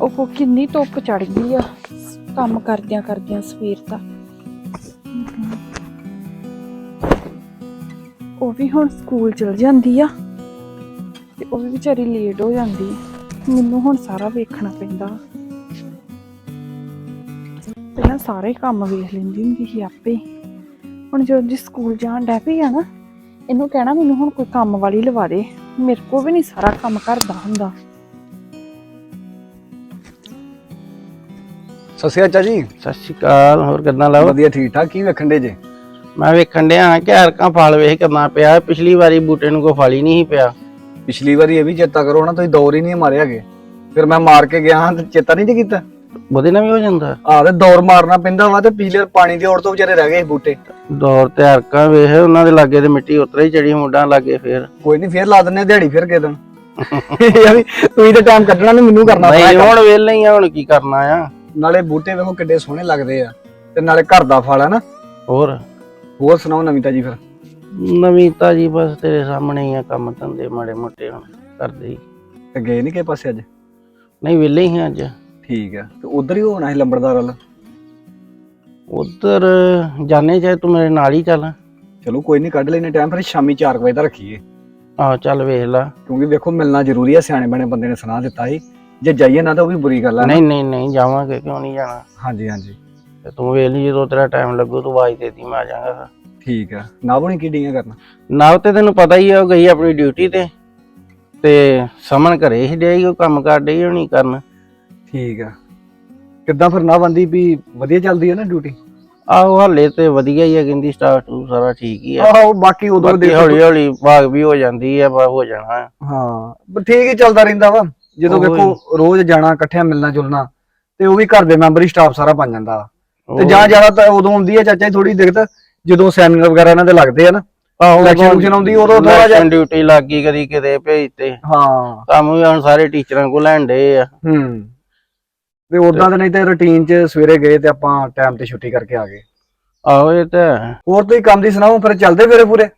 ਉਹ ਕਿੰਨੀ ਧੁੱਪ ਚੜ ਗਈ ਆ, ਕੰਮ ਕਰਦਿਆਂ ਕਰਦਿਆਂ ਸਵੇਰ ਦਾ। ਉਹ ਵੀ ਹੁਣ ਸਕੂਲ ਚਲ ਜਾਂਦੀ ਆ ਤੇ ਉਹ ਵੀ ਵਿਚਾਰੀ ਲੇਟ ਹੋ ਜਾਂਦੀ ਮੈਨੂੰ ਹੁਣ ਸਾਰਾ ਵੇਖਣਾ ਪੈਂਦਾ। ਪਹਿਲਾਂ ਸਾਰੇ ਕੰਮ ਵੇਖ ਲੈਂਦੀ ਹੁੰਦੀ ਸੀ ਆਪੇ। ਹੁਣ ਜਦੋਂ ਜੀ ਸਕੂਲ ਜਾਣ ਡੈ ਪਈ ਆ ਨਾ, ਇਹਨੂੰ ਕਹਿਣਾ ਮੈਨੂੰ ਹੁਣ ਕੋਈ ਕੰਮ ਵਾਲੀ ਲਵਾ ਦੇ। ਮੇਰੇ ਕੋ ਵੀ ਨਹੀਂ ਸਾਰਾ ਕੰਮ ਕਰਦਾ ਹੁੰਦਾ। ਸਤਿ ਸ਼੍ਰੀ ਅਕਾਲ ਜੀ। ਸਤਿ ਸ਼੍ਰੀ ਅਕਾਲ ਹੋਰ ਕਿੱਦਾਂ ਲਵ ਵਧੀਆ ਠੀਕ ਠਾਕ? ਕੀ ਵੇਖਣ ਦੇ ਜੇ? ਮੈਂ ਵੇਖਣ ਡਿਆ ਕਿ ਹਰਕਾਂ ਫਲ ਵੇਖ ਕਿੰਨਾ ਪਿਆ। ਪਿਛਲੀ ਵਾਰੀ ਬੂਟੇ ਨੂੰ ਕੋਈ ਫਲ ਹੀ ਨਹੀਂ ਪਿਆ। ਪਿਛਲੀ ਵਾਰੀ ਇਹ ਵੀ ਚੇਤਾ ਕਰੋ ਨਾ ਤੁਸੀਂ ਦੌਰ ਹੀ ਨਹੀਂ ਮਾਰੇ ਹੈਗੇ। ਫਿਰ ਮੈਂ ਮਾਰ ਕੇ ਗਿਆ ਹਾਂ ਤੇ ਚੇਤਾ ਨਹੀਂ ਜੀ ਕੀਤਾ? ਉਹਦੇ ਨਾਲ ਵੀ ਹੋ ਜਾਂਦਾ। ਆਹ ਤੇ ਦੌਰ ਮਾਰਨਾ ਪੈਂਦਾ ਵਾ ਤੇ ਪਿਛਲੇ ਪਾਣੀ ਦੀ ਔੜ ਤੋਂ ਵਿਚਾਰੇ ਰਹਿ ਗਏ ਬੂਟੇ। ਦੌਰ ਤੇ ਹਰਕਾਂ ਵੇਖ ਉਹਨਾਂ ਦੇ ਲਾਗੇ ਤੇ ਮਿੱਟੀ ਉਤਰੇ ਹੀ ਚੜੀ ਮੁੰਡਾਂ ਲਾਗੇ ਫੇਰ। ਕੋਈ ਨਹੀਂ ਫੇਰ ਲਾ ਦਿੰਨੇ ਆ ਦਿਹਾੜੀ ਫਿਰ ਕੇ ਦਿਨ। ਯਾਰ ਤੁਸੀਂ ਤੇ ਟਾਈਮ ਕੱਢਣਾ ਨਹੀਂ ਮੈਨੂੰ ਕਰਨਾ ਨਹੀਂ ਪੈਣਾ। ਹੁਣ ਵੇਲੇ ਹੀ ਆ ਹੁਣ ਕੀ ਕਰਨਾ ਆ। ਨਾਲੇ ਬੂਟੇ ਵੇਖੋ ਕਿੱਡੇ ਸੋਹਣੇ ਲੱਗਦੇ ਆ ਤੇ ਨਾਲੇ ਘਰ ਦਾ ਫਲ ਹੈ ਨਾ। ਹੋਰ? ਹੋਰ ਸੁਣਾਓ ਨਵੀਤਾ ਜੀ ਫਿਰ? ਨਵੀਤਾ ਜੀ ਬਸ ਤੇਰੇ ਸਾਹਮਣੇ ਹੀ ਆ ਕੰਮ ਧੰਦੇ ਮਾੜੇ ਮੋਟੇ ਹੁਣ ਕਰਦੇ ਹੀ। ਤੇ ਗਏ ਨਹੀਂ ਕਿਸੇ ਪਾਸੇ ਅੱਜ? ਨਹੀਂ ਵੇਲੇ ਹੀ ਆ ਅੱਜ। ਠੀਕ ਆ ਤੇ ਉਧਰ ਹੀ ਹੋਣਾ ਸੀ ਲੰਬੜਦਾਰ ਵਾਲਾ? ਉਧਰ ਜਾਣੇ ਚਾਹੇ ਤੂੰ ਮੇਰੇ ਨਾਲ ਹੀ ਚੱਲ। ਚਲੋ ਕੋਈ ਨਹੀਂ ਕੱਢ ਲੈਨੇ ਟਾਈਮ ਫਿਰ ਸ਼ਾਮੀ 4 ਵਜੇ ਦਾ ਰੱਖੀਏ। ਆਹ ਚੱਲ ਵੇਖ ਲਾ। ਕਿਉਂਕਿ ਵੇਖੋ ਮਿਲਣਾ ਜ਼ਰੂਰੀ ਆ ਸਿਆਣੇ ਬਣੇ ਬੰਦੇ ਨੇ ਸੁਣਾ ਦਿੱਤਾ ਸੀ। ਜੇ ਜਾਈਏ ਨਾ ਤਾਂ ਉਹ ਵੀ ਬੁਰੀ ਗੱਲ ਆ ਨਾ। ਨਹੀਂ ਨਹੀਂ ਨਹੀਂ ਜਾਵਾਂਗੇ ਕਿਉਂ ਨਹੀਂ ਜਾਣਾ? ਹਾਂਜੀ ਹਾਂਜੀ। ਤੇ ਤੂੰ ਵੇਖ ਲਈ ਜਦੋਂ ਤੇਰਾ ਟਾਈਮ ਲੱਗੂ ਤੂੰ ਆਵਾਜ਼ ਦੇ ਦੀ ਮੈਂ ਆ ਜਾਵਾਂਗਾ ਠੀਕ ਆ। ਨਾ ਬਣੀ ਕੀ ਡੀਆਂ ਕਰਨਾ? ਨਾ ਤੇ ਤੈਨੂੰ ਪਤਾ ਹੀ ਆ ਉਹ ਗਈ ਆਪਣੀ ਡਿਊਟੀ ਤੇ। ਤੇ ਸਮਨ ਘਰੇ ਹੀ ਡਈ ਉਹ ਕੰਮ ਕਰ ਡਈ ਹੋਣੀ ਕਰਨ। ਠੀਕ ਆ। ਕਿੱਦਾਂ ਫਿਰ ਨਾ ਬੰਦੀ ਵੀ ਵਧੀਆ ਚੱਲਦੀ ਹੈ ਨਾ ਡਿਊਟੀ ਆਹੋ ਹਾਲੇ ਤੇ ਵਧੀਆ ਹੀ ਆ ਕਹਿੰਦੀ ਸਟਾਫ ਟੂ ਸਾਰਾ ਠੀਕ ਹੀ ਆ। ਆਹੋ ਬਾਕੀ ਉਦੋਂ ਬਾਕੀ ਹੌਲੀ ਹੌਲੀ ਭਾਗ ਵੀ ਹੋ ਜਾਂਦੀ ਆ ਬਾ ਹੋ ਜਾਣਾ। ਹਾਂ ਪਰ ਠੀਕ ਹੀ ਚੱਲਦਾ ਰਹਿੰਦਾ ਵਾ। ਜਦੋਂ ਉਹੀ। ਵੇਖੋ ਰੋਜ਼ ਜਾਣਾ ਇਕੱਠਿਆਂ ਮਿਲਣਾ ਜੁਲਣਾ ਤੇ ਉਹ ਵੀ ਘਰ ਦੇ ਮੈਂਬਰ ਹੀ ਸਟਾਫ ਸਾਰਾ ਬਣ ਜਾਂਦਾ। ਤੇ ਜਾਂ ਜ਼ਿਆਦਾ ਤਾਂ ਉਦੋਂ ਆਉਂਦੀ ਹੈ ਚਾਚਾ ਜੀ ਥੋੜੀ ਦਿੱਕਤ ਜਦੋਂ ਸੈਮੀਨਾਰ ਵਗੈਰਾ ਇਹਨਾਂ ਦੇ ਲੱਗਦੇ ਆ ਨਾ ਆਹੋ election ਉਲਕਸ਼ਨ ਆਉਂਦੀ, ਉਦੋਂ ਥੋੜ੍ਹਾ ਜਿਹਾ- ਡਿਊਟੀ ਲੱਗ ਗਈ ਕਦੀ ਕਿਤੇ ਭੇਜਤੇ ਹਾਂ। ਕੰਮ ਵੀ ਹੁਣ ਸਾਰੇ ਟੀਚਰਾਂ ਕੋਲ ਲੈਣ ਡੇ ਆ। ਹੂੰ। ਤੇ ਉਦਾਂ ਤਾਂ ਨਹੀਂ ਤੇ ਰੁਟੀਨ 'ਚ ਸਵੇਰੇ ਗਏ ਤੇ ਆਪਾਂ ਟਾਈਮ ਤੇ ਛੁੱਟੀ ਕਰਕੇ ਆ ਗਏ। ਆਹੋ ਇਹ ਤਾਂ ਹੈ। ਹੋਰ ਤੁਸੀਂ ਕੰਮ ਦੀ ਸੁਣਾਓ ਫਿਰ ਚੱਲਦੇ ਫੇਰੇ ਪੂਰੇ?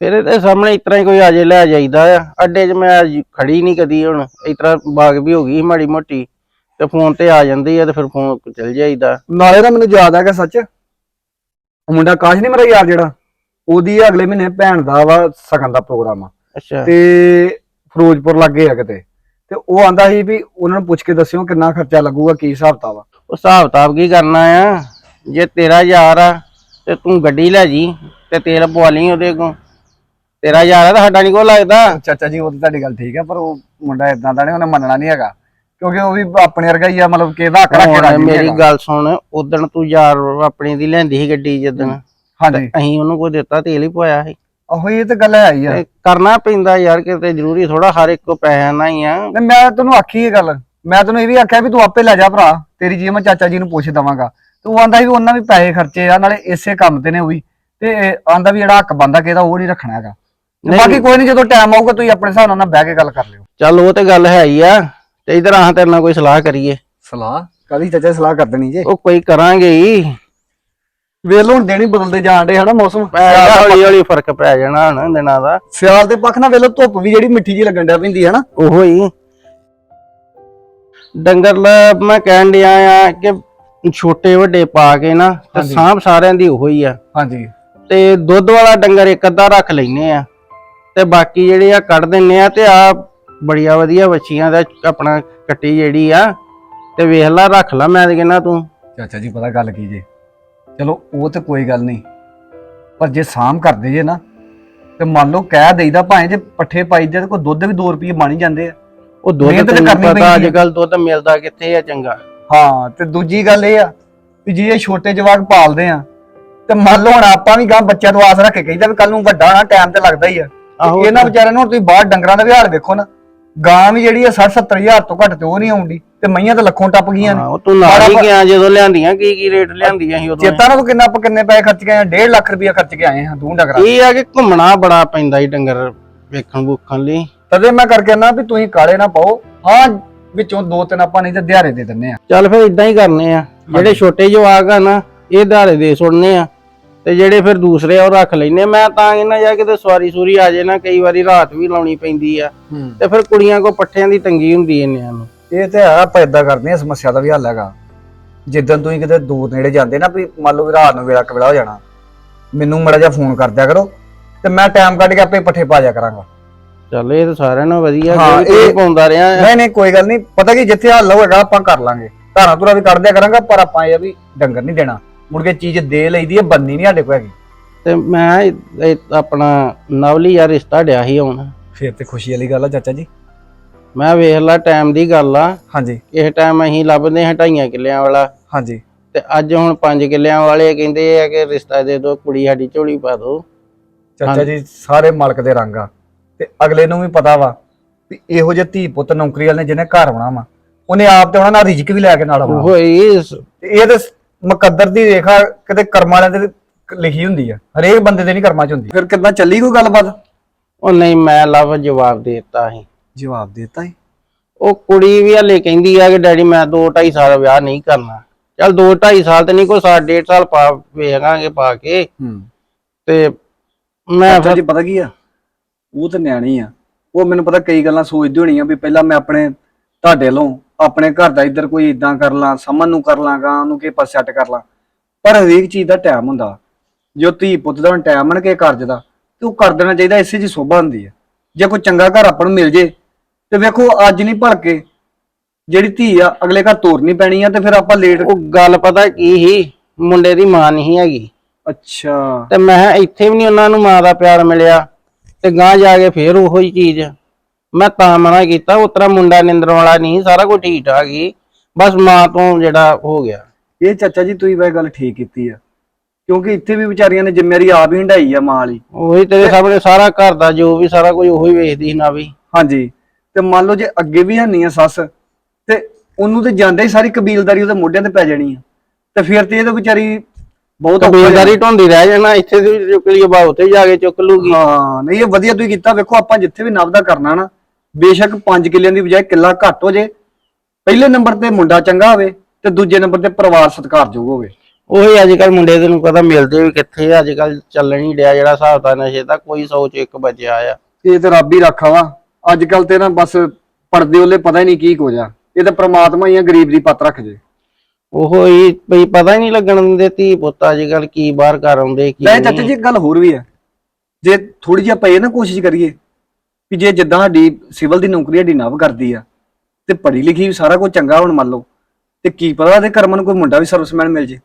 ਫਿਰ ਇਹਦੇ ਸਾਹਮਣੇ ਇਤਰਾ ਹੀ ਕੋਈ ਆਜੇ ਲੈ ਜਾਈਦਾ ਆ। ਅੱਡੇ 'ਚ ਮੈਂ ਅੱਜ ਖੜੀ ਨਹੀਂ ਕਦੀ ਹੁਣ। ਇਤਰਾ ਬਾਗ ਵੀ ਹੋ ਗਈ ਸੀ ਮਾੜੀ ਮੋਟੀ। ਤੇ ਫੋਨ ਤੇ ਆ ਜਾਂਦੀ ਆ ਤੇ ਫਿਰ ਫੋਨ ਚਲ ਜਾਈਦਾ। ਨਾਲੇ ਨਾ ਮੈਨੂੰ ਯਾਦ ਆ ਗਿਆ ਸੱਚ। ਉਹ ਮੁੰਡਾ ਕਾਸ਼ ਨਹੀਂ ਮੇਰਾ ਯਾਰ ਜਿਹੜਾ? ਉਹਦੀ ਅਗਲੇ ਮਹੀਨੇ ਭੈਣ ਦਾ ਵਾ ਸਗਨ ਦਾ ਪ੍ਰੋਗਰਾਮ ਆ। ਅੱਛਾ। ਤੇ ਫਿਰੋਜ਼ਪੁਰ ਲੱਗੇ ਆ ਕਿਤੇ। ਤੇ ਉਹ ਆਂਦਾ ਸੀ ਵੀ ਉਹਨਾਂ ਨੂੰ ਪੁੱਛ ਕੇ ਦੱਸਿਓ ਕਿੰਨਾ ਖਰਚਾ ਲੱਗੂਗਾ ਕੀ ਹਿਸਾਬ ਤਾ ਵਾ ਉਹ ਹਿਸਾਬ ਕਿਤਾਬ ਕੀ ਕਰਨਾ ਆ? ਜੇ ਤੇਰਾ ਯਾਰ ਆ ਤੇ ਤੂੰ ਗੱਡੀ ਲੈ ਜੀ ਤੇ ਤੇਲ ਪਵਾ ਲਈ ਉਹਦੇ ਕੋਲ। ਤੇਰਾ ਯਾਰ ਆ ਤਾਂ ਸਾਡਾ ਨਹੀਂ ਕੋ ਲੱਗਦਾ। ਚਾਚਾ ਜੀ ਉਹ ਤਾਂ ਤੁਹਾਡੀ ਗੱਲ ਠੀਕ ਹੈ ਪਰ ਉਹ ਮੁੰਡਾ ਇਦਾਂ ਦਾ ਨਹੀਂ ਉਹਨੇ ਮੰਨਣਾ ਨਹੀਂ ਹੈਗਾ। ਕਿਉਂਕਿ ਉਹ ਵੀ ਆਪਣੇ ਵਰਗਾ ਹੀ ਆ ਮਤਲਬ ਕਿ ਇਹਦਾ ਹੱਕ ਰੱਖ ਕੇ ਹੁਣ ਰਾਜੀ ਨਹੀਂ ਮੇਰੀ ਹੈਗਾ। ਗੱਲ ਸੁਣ ਉਦਣ ਤੂੰ ਯਾਰ ਆਪਣੀ ਦੀ ਲੈਂਦੀ ਸੀ ਗੱਡੀ ਜਦੋਂ ਹਾਂਜੀ। ਅਸੀਂ ਉਹਨੂੰ ਕੋਈ ਦਿੱਤਾ ਤੇਲ ਹੀ ਪਵਾਇਆ ਸੀ। ਆਹੋ ਇਹ ਤਾਂ ਗੱਲ ਹੈ ਹੀ ਆ। ਤੇ ਕਰਨਾ ਪੈਂਦਾ ਯਾਰ ਕਿਤੇ ਜ਼ਰੂਰੀ ਥੋੜਾ ਹਰ ਇੱਕ ਕੋ ਪੈਸਾ ਨਾ ਹੀ ਆ। ਤੇ ਮੈਂ ਤੈਨੂੰ ਆਖੀ ਇਹ ਗੱਲ ਮੈਂ ਤੈਨੂੰ ਇਹ ਵੀ ਆਖਿਆ ਵੀ ਤੂੰ ਆਪੇ ਲੈ ਜਾ ਭਰਾ ਤੇਰੀ ਜੀ ਮੈਂ ਚਾਚਾ ਜੀ ਨੂੰ ਪੁੱਛ ਦਵਾਂਗਾ। ਤੇ ਉਹ ਆਂਦਾ ਵੀ ਉਹਨਾਂ ਵੀ ਪੈਸੇ ਖਰਚੇ ਆ ਨਾਲੇ ਇਸੇ ਕੰਮ ਤੇ ਨੇ ਉਹ ਵੀ। ਤੇ ਆਂਦਾ ਵੀ ਜਿਹੜਾ ਹੱਕ ਬੰਦਾ ਕਿਹਦਾ ਉਹ ਨਹੀਂ ਰੱਖਣਾ ਹੈਗਾ। ਤੇ ਨਹੀਂ। ਬਾਕੀ ਕੋਈ ਨਹੀਂ ਜਦੋਂ ਟਾਈਮ ਆਊਗਾ ਤੁਸੀਂ ਆਪਣੇ ਹਿਸਾਬ ਨਾਲ ਬਹਿ ਕੇ ਗੱਲ ਕਰ ਲਿਓ। ਚੱਲ ਉਹ ਤੇ ਗੱਲ ਹੈ ਹੀ ਆ। ਤੇ ਇਧਰ ਆਹ ਤੇਰੇ ਨਾਲ ਕੋਈ ਸਲਾਹ ਕਰੀਏ। ਸਲਾਹ? ਕਦੀ ਚਾਚਾ ਸਲਾਹ ਕਰ ਦੇਣੀ ਜੇ? ਉਹ ਕੋਈ ਕਰਾਂਗੇ ਹੀ। ਵੇਲ ਹੁਣ ਦੇਣੀ ਬਦਲਦੇ ਜਾਣ ਡੇ ਹਨਾ ਮੌਸਮ। ਹੌਲੀ ਹੌਲੀ ਫ਼ਰਕ ਪੈ ਜਾਣਾ ਹਨਾ ਦਿਨਾਂ ਦਾ। ਸਿਆਲ ਦੇ ਪੱਖ ਨਾਲ ਵੇਲੋ ਧੁੱਪ ਵੀ ਜਿਹੜੀ ਮਿੱਠੀ ਜੀ ਲੱਗਣ ਡਿਆ ਪੈਂਦੀ ਹੈ ਨਾ ਉਹੋ ਹੀ। ਡੰਗਰ ਲ- ਮੈਂ ਕਹਿਣ ਡਿਆ ਆ ਕਿ ਛੋਟੇ ਵੱਡੇ ਪਾ ਕੇ ਨਾ ਤੇ। ਸਾਂਭ ਸਾਰਿਆਂ ਦੀ ਉਹੋ ਹੀ ਆ। ਹਾਂਜੀ। ਤੇ ਦੁੱਧ ਵਾਲਾ ਡੰਗਰ ਇੱਕ ਅੱਧਾ ਰੱਖ ਲੈਨੇ ਆ। ਤੇ ਬਾਕੀ ਜਿਹੜੇ ਆ ਕੱਢ ਦਿੰਨੇ ਆ ਤੇ ਆ ਬੜੀਆਂ ਵਧੀਆ ਬੱਚੀਆਂ ਦਾ ਆਪਣਾ ਕੱਟੀ ਜਿਹੜੀ ਆ ਤੇ ਵੇਖ ਲੈ ਰੱਖ ਲੈ ਮੈਂ ਤੇ ਕਹਿੰਦਾ ਤੂੰ। ਚਾਚਾ ਜੀ ਪਤਾ ਗੱਲ ਕੀ ਜੇ? ਚਲੋ ਉਹ ਤੇ ਕੋਈ ਗੱਲ ਨਹੀਂ। ਪਰ ਜੇ ਸਾਮ ਕਰਦੇ ਜੇ ਨਾ ਤੇ ਮੰਨ ਲਓ ਕਹਿ ਦੇਈਦਾ ਭਾਵੇਂ ਜੇ ਪੱਠੇ ਪਾਈ ਦੇ ਤੇ ਕੋਈ ਦੁੱਧ ਵੀ 2 ਰੁਪਏ ਬਣ ਹੀ ਜਾਂਦੇ ਆ। ਉਹ ਦੁੱਧ ਮਿਹਨਤ ਤਾਂ ਤੈਨੂੰ ਕਰਨੀ ਪਤਾ ਪੈਂਦੀ ਅੱਜ। ਕੱਲ ਦੁੱਧ ਮਿਲਦਾ ਕਿੱਥੇ ਆ ਚੰਗਾ। ਹਾਂ ਤੇ ਦੂਜੀ ਗੱਲ ਇਹ ਆ ਵੀ ਜੇ ਇਹ ਛੋਟੇ ਜਵਾਕ ਪਾਲਦੇ ਆ ਤੇ ਮੰਨ ਲਓ ਹੁਣ ਆਪਾਂ ਵੀ ਗਾਂ ਬੱਚਿਆਂ ਤੋਂ ਆਸ ਰੱਖ ਕੇ ਕਹੀਦਾ ਵੀ ਕੱਲ ਨੂੰ ਵੱਡਾ ਹੋਣਾ ਟਾਈਮ ਤੇ ਲੱਗਦਾ ਹੀ ਆ। ਆਹੋ ਇਹਨਾਂ ਵਿਚਾਰਿਆਂ ਨੂੰ ਹੁਣ ਤੁਸੀਂ ਬਾਹਰ ਡੰਗਰਾਂ ਦਾ ਵੀ ਹਾਲ ਵੇਖੋ ਨਾ। ਗਾਂ ਵੀ ਜਿਹੜੀ ਆ 60 70 ਹਜ਼ਾਰ ਤੋਂ ਘੱਟ ਤੇ ਉਹ ਨਹੀਂ ਆਉਂਦੀ ਤੇ ਮਈਆਂ ਤਾਂ ਲੱਖੋਂ ਟੱਪ ਗਈਆਂ ਨੇ। ਹਾਂ, ਉਹ ਤੂੰ ਨਾਲ ਹੀ ਗਿਆ ਜਦੋਂ ਲਿਆਂਦੀਆਂ ਕੀ ਕੀ ਰੇਟ ਲਿਆਂਦੀਆਂ ਸੀ ਉਦੋਂ ਚੇਤਾ ਨਾ ਕਿੰਨਾ ਆਪਾਂ ਕਿੰਨੇ ਪੈਸੇ ਖਰਚ ਕੇ ਆਏ 1.5 ਲੱਖ ਰੁਪਇਆ ਖਰਚ ਕੇ ਆਏ ਹਾਂ ਦੂੰ ਡੰਗਰਾਂ ਇਹ ਆ ਕਿ ਘੁੰਮਣਾ ਬੜਾ ਪੈਂਦਾ ਹੀ ਡੰਗਰ ਵੇਖਣ ਵੂਖਣ ਲਈ। ਤਦੇ ਮੈਂ ਕਰਕੇ ਨਾ ਵੀ ਤੁਸੀਂ ਕਾਲੇ ਨਾ ਪਾਓ ਹਾਂ ਵਿੱਚੋਂ ਦੋ ਤਿੰਨ ਆਪਾਂ ਨਹੀਂ ਤੇ ਦਿਹਾੜੇ ਦੇ ਦਿੰਨੇ ਆ ਚੱਲ ਫਿਰ ਇਦਾਂ ਹੀ ਕਰਨੇ ਆ। ਜਿਹੜੇ ਛੋਟੇ ਜਵਾਕ ਆ ਨਾ ਇਹ ਧਾਰੇ ਦੇ ਸੁਣਨੇ ਆ। ਤੇ ਜਿਹੜੇ ਫਿਰ ਦੂਸਰੇ ਆ ਉਹ ਰੱਖ ਲੈਨੇ ਮੈਂ ਤਾਂ ਇਹਨਾਂ ਜਾ ਕਿਤੇ ਸਵਾਰੀ ਸੂਰੀ ਆ ਜੇ ਨਾ ਕਈ ਵਾਰੀ ਰਾਤ ਵੀ ਲਾਉਣੀ ਪੈਂਦੀ ਆ। ਤੇ ਫਿਰ ਕੁੜੀਆਂ ਕੋ ਪੱਠਿਆਂ ਦੀ ਤੰਗੀ ਹੁੰਦੀ ਇੰਨਿਆਂ ਨੂੰ। ਇਹ ਤੇ ਹੈ ਆਪਾਂ ਇਦਾਂ ਕਰਦੇ ਆ ਸਮੱਸਿਆ ਦਾ ਵੀ ਹੱਲ ਹੈਗਾ। ਜਿੱਦਣ ਤੁਸੀਂ ਕਿਤੇ ਦੂਰ ਨੇੜੇ ਜਾਂਦੇ ਨਾ ਵੀ ਮੰਨ ਲਓ ਵੀ ਰਾਤ ਨੂੰ ਵੇਲਾ ਕਵੇਲਾ ਹੋ ਜਾਣਾ ਮੈਨੂੰ ਮੜਾ ਜਿਹਾ ਫੋਨ ਕਰ ਦਿਆ ਕਰੋ ਤੇ ਮੈਂ ਟਾਈਮ ਕੱਢ ਕੇ ਆਪੇ ਪੱਠੇ ਪਾ ਜਾ ਕਰਾਂਗਾ। ਚੱਲ ਇਹ ਤਾਂ ਸਾਰਿਆਂ ਨੂੰ ਵਧੀਆ ਇਹ ਪਾਉਂਦਾ ਰਿਹਾ। ਆ। ਨਹੀਂ ਨਹੀਂ ਕੋਈ ਗੱਲ ਨਹੀਂ। ਪਤਾ ਕੀ ਜਿੱਥੇ ਹੱਲ ਹੋਏਗਾ ਆਪਾਂ ਕਰ ਲਾਂਗੇ। ਧਾਰਾਂ ਧੁਰਾ ਵੀ ਕੱਢ ਦਿਆ ਕਰਾਂਗਾ ਪਰ ਆਪਾਂ ਇਹ ਆ ਵੀ ਡੰਗਰ ਨਹੀਂ ਦੇਣਾ। ਮੁੜ ਕੇ ਚੀਜ਼ ਦੇ ਲਈਦੀ ਹੈ ਬੰਨੀ ਨਹੀਂ ਸਾਡੇ ਕੋਲ ਹੈਗੀ। ਤੇ ਮੈਂ ਇਹ- ਇਹ ਆਪਣਾ ਨਵਲੀ ਆ ਰਿਸ਼ਤਾ ਡਿਆ ਸੀ ਹੁਣ। ਫਿਰ ਤੇ ਖੁਸ਼ੀ ਵਾਲੀ ਗੱਲ ਆ ਚਾਚਾ ਜੀ। ਮੈਂ ਵੇਖ ਲਾ ਟਾਈਮ ਦੀ ਗੱਲ ਆ। ਹਾਂਜੀ। ਇਸ ਟਾਈਮ ਅਸੀਂ ਲੱਭਦੇ ਹਾਂ ਢਾਈਆਂ ਕਿੱਲਿਆਂ ਵਾਲਾ। ਹਾਂਜੀ। ਤੇ ਅੱਜ ਹੁਣ 5 ਕਿੱਲਿਆਂ ਵਾਲੇ ਕਹਿੰਦੇ ਆ ਕਿ ਰਿਸ਼ਤਾ ਦੇ ਦਿਓ ਕੁੜੀ ਸਾਡੀ ਝੋਲੀ ਪਾ ਦਿਓ। ਚਾਚਾ। ਜੀ ਸਾਰੇ ਮਾਲਕ ਦੇ ਰੰਗ ਆ। ਤੇ ਅਗਲੇ ਨੂੰ ਵੀ ਪਤਾ ਵਾ ਵੀ ਇਹੋ ਜਿਹੇ ਧੀ ਪੁੱਤ ਨੌਕਰੀ ਵਾਲੇ ਨੇ ਜਿਹਨੇ ਘਰ ਆਉਣਾ ਵਾ। ਉਹਨੇ ਆਪ ਤੇ ਉਹਨਾਂ ਨਾਲ ਰਿਜਕ ਵੀ ਲੈ ਕੇ ਨਾਲ ਆਉਣਾ ਤੇ ਇਹ ਤੇ ਮੁਕੱਦਰ ਦੀ ਰੇਖਾ ਕਿਤੇ ਕਰਮਾਂ ਵਾਲਿਆਂ ਦੇ ਲਿਖੀ ਹੁੰਦੀ ਆ। ਹਰੇਕ ਬੰਦੇ ਦੇ ਨਹੀਂ ਕਰਮਾਂ ਚ ਹੁੰਦੀ। ਫਿਰ ਕਿੱਦਾਂ ਚੱਲੀ ਕੋਈ ਗੱਲਬਾਤ? ਉਹ ਨਹੀਂ ਮੈਂ ਲੱਭ ਜਵਾਬ ਦੇ ਦਿੱਤਾ ਸੀ। ਜਵਾਬ ਦੇਤਾ ਹੀ ਉਹ ਕੁੜੀ ਵੀ ਹਲੇ ਕਹਿੰਦੀ ਆ ਕਿ ਡੈਡੀ ਮੈਂ 2 2.5 ਸਾਲ ਵਿਆਹ ਨਹੀਂ ਕਰਨਾ। ਚੱਲ 2 2.5 ਸਾਲ ਤੇ ਨਹੀਂ ਕੋਈ ਸਾਲ ਡੇਢ ਸਾਲ ਪਾ ਵੇਖਾਂਗੇ ਪਾ ਕੇ। ਹੂੰ। ਤੇ ਮੈਂ ਫਿਰ ਜੀ ਪਤਾ ਕੀ ਆ? ਉਹ ਤਾਂ ਨਿਆਣੀ ਆ। ਉਹ ਮੈਨੂੰ ਪਤਾ ਕਈ ਗੱਲਾਂ ਸੋਚਦੀ ਹੋਣੀ ਆ ਵੀ ਪਹਿਲਾਂ ਮੈਂ ਆਪਣੇ ਤੁਹਾਡੇ ਵੱਲੋਂ ਆਪਣੇ ਘਰ ਦਾ ਇੱਧਰ ਕੋਈ ਇਦਾਂ ਕਰ ਲਾਂ ਸਮਨ ਨੂੰ ਕਰ ਲਾਂਗਾ ਉਹਨੂੰ ਕਿਸੇ ਪਾਸੇ ਸੈੱਟ ਕਰ ਲਾਂ। ਪਰ ਹਰੇਕ ਚੀਜ਼ ਦਾ ਟਾਈਮ ਹੁੰਦਾ। ਜੋ ਧੀ ਪੁੱਤ ਦਾ ਟਾਈਮ ਬਣ ਕੇ ਕਰਜ ਦਾ ਤੇ ਉਹ ਕਰ ਦੇਣਾ ਚਾਹੀਦਾ ਇਸੇ ਜੀ ਸੋਭਾ ਹੁੰਦੀ ਆ। ਜੇ ਕੋਈ ਚੰਗਾ ਘਰ ਆਪਾਂ ਨੂੰ ਮਿਲ ਜੇ ਤੇ ਵੇਖੋ ਅੱਜ ਨਹੀਂ ਭਲਕੇ ਜਿਹੜੀ ਧੀ ਆ ਅਗਲੇ ਘਰ ਤੋਰਨੀ ਪੈਣੀ ਆ ਤੇ ਫਿਰ ਆਪਾਂ ਲੇਟ ਉਹ ਗੱਲ ਪਤਾ ਕੀ ਸੀ? ਮੁੰਡੇ ਦੀ ਮਾਂ ਨਹੀਂ ਹੈਗੀ। ਅੱਛਾ। ਤੇ ਮੈਂ ਕਿਹਾ ਇੱਥੇ ਵੀ ਨਹੀਂ ਉਹਨਾਂ ਨੂੰ ਮਾਂ ਦਾ ਪਿਆਰ ਮਿਲਿਆ ਤੇ ਗਾਂ ਜਾ ਕੇ ਫੇਰ ਉਹੋ ਹੀ ਚੀਜ਼। ਮੈਂ ਤਾਂ ਮਨਾ ਕੀਤਾ ਉਤਰਾ ਮੁੰਡਾ ਨਿੰਦਰ ਵਾਲਾ ਨਹੀਂ ਸਾਰਾ ਕੁਝ ਠੀਕ ਠਾਕ ਹੀ। ਬਸ ਮਾਂ ਤੋਂ ਜਿਹੜਾ ਹੋ ਗਿਆ। ਇਹ ਚਾਚਾ ਜੀ ਤੁਸੀਂ ਵੈ ਗੱਲ ਠੀਕ ਕੀਤੀ ਆ। ਕਿਉਂਕਿ ਇੱਥੇ ਵੀ ਵਿਚਾਰੀਆਂ ਨੇ ਜ਼ਿੰਮੇਵਾਰੀ ਆਪ ਹੀ ਹੰਡਾਈ ਆ ਮਾਂ ਵਾਲੀ। ਉਹੀ ਤੇਰੇ ਸਾਹਮਣੇ ਸਾਰਾ ਘਰ ਦਾ ਜੋ ਵੀ ਸਾਰਾ ਕੁਝ ਉਹੀ ਵੇਖਦੀ ਸੀ ਨਾ ਵੀ। ਹਾਂਜੀ। ਤੇ ਮੰਨ ਲਓ ਜੇ ਅੱਗੇ ਵੀ ਹੈ ਨਹੀਂ ਆ ਸੱਸ ਤੇ ਉਹਨੂੰ ਤੇ ਜਾਂਦੇ ਹੀ ਸਾਰੀ ਕਬੀਲਦਾਰੀ ਉਹਦੇ ਮੋਢਿਆਂ ਤੇ ਪੈ ਜਾਣੀ ਆ। ਤੇ ਫਿਰ ਤੇ ਇਹ ਤਾਂ ਵਿਚਾਰੀ ਬਹੁਤ ਔਖਾ ਕਬੀਲਦਾਰੀ ਢੋਂਦੀ ਰਹਿ ਜਾਣਾ ਇੱਥੇ ਦੀ ਚੁੱਕ ਲਈ ਬਾਹੂ ਤੇ ਜਾ ਕੇ ਚੁੱਕ ਲੂਗੀ। ਹਾਂ ਨਹੀਂ ਇਹ ਵਧੀਆ ਤੁਸੀਂ ਕੀਤਾ ਵੇਖੋ ਆਪਾਂ ਜਿੱਥੇ ਵੀ ਨਵ ਦਾ ਕਰਨਾ ਨਾ ਬੇਸ਼ੱਕ 5 ਕਿੱਲਿਆਂ ਦੀ ਬਜਾਏ ਕਿੱਲਾ ਘੱਟ ਹੋ ਜੇ। ਪਹਿਲੇ ਨੰਬਰ ਤੇ ਮੁੰਡਾ ਚੰਗਾ ਹੋਵੇ ਤੇ ਦੂਜੇ ਨੰਬਰ ਤੇ ਪਰਿਵਾਰ ਸਤਿਕਾਰਯੋਗ ਹੋਵੇ। ਉਹੀ ਅੱਜ ਕੱਲ ਮੁੰਡੇ ਤੈਨੂੰ ਪਤਾ ਮਿਲਦੇ ਵੀ ਕਿੱਥੇ ਆ ਅੱਜ ਕੱਲ ਚੱਲਣ ਹੀ ਡਿਆ ਜਿਹੜਾ ਹਿਸਾਬ ਦਾ ਨਸ਼ੇ ਦਾ ਕੋਈ ਸੋਚ ਇੱਕ ਬਚਿਆ ਆ। ਇਹ ਤੇ ਰੱਬ ਹੀ ਰੱਖਾ ਵਾ। ਅੱਜ ਕੱਲ ਤੇ ਨਾ ਬਸ ਪਰਦੇ ਉਹਲੇ ਪਤਾ ਹੀ ਨਹੀਂ ਕੀ ਕੁਝ ਆ। ਇਹ ਤਾਂ ਪ੍ਰਮਾਤਮਾ ਹੀ ਆ ਗਰੀਬ ਦੀ ਪੱਤ ਰੱਖ ਜੇ। ਉਹੋ ਹੀ ਬਈ ਪਤਾ ਹੀ ਨਹੀਂ ਲੱਗਣ ਦਿੰਦੇ ਧੀ ਪੁੱਤ ਅੱਜ ਕੱਲ ਕੀ ਬਾਹਰ ਕਰ ਆਉਂਦੇ ਕੀ ਨਹੀਂ। ਚਾਚਾ ਜੀ ਇੱਕ ਗੱਲ ਹੋਰ ਵੀ ਹੈ ਜੇ ਥੋੜੀ ਜਿਹੀ ਆਪਾਂ ਇਹ ਨਾ ਕੋਸ਼ਿਸ਼ ਕਰੀਏ ਕਿ ਜੇ ਜਿੱਦਾਂ ਸਾਡੀ ਸਿਵਲ ਦੀ ਨੌਕਰੀ ਸਾਡੀ ਨਵ ਕਰਦੀ ਆ ਤੇ ਪੜ੍ਹੀ ਲਿਖੀ ਵੀ ਸਾਰਾ ਕੁਝ ਚੰਗਾ ਹੁਣ ਮੰਨ ਲਓ ਤੇ ਕੀ ਪਤਾ ਉਹਦੇ ਕਰਮਾਂ ਨੂੰ ਕੋਈ ਮੁੰਡਾ ਵੀ ਸਰਵਿਸਮੈਨ ਮਿਲ ਜੇ।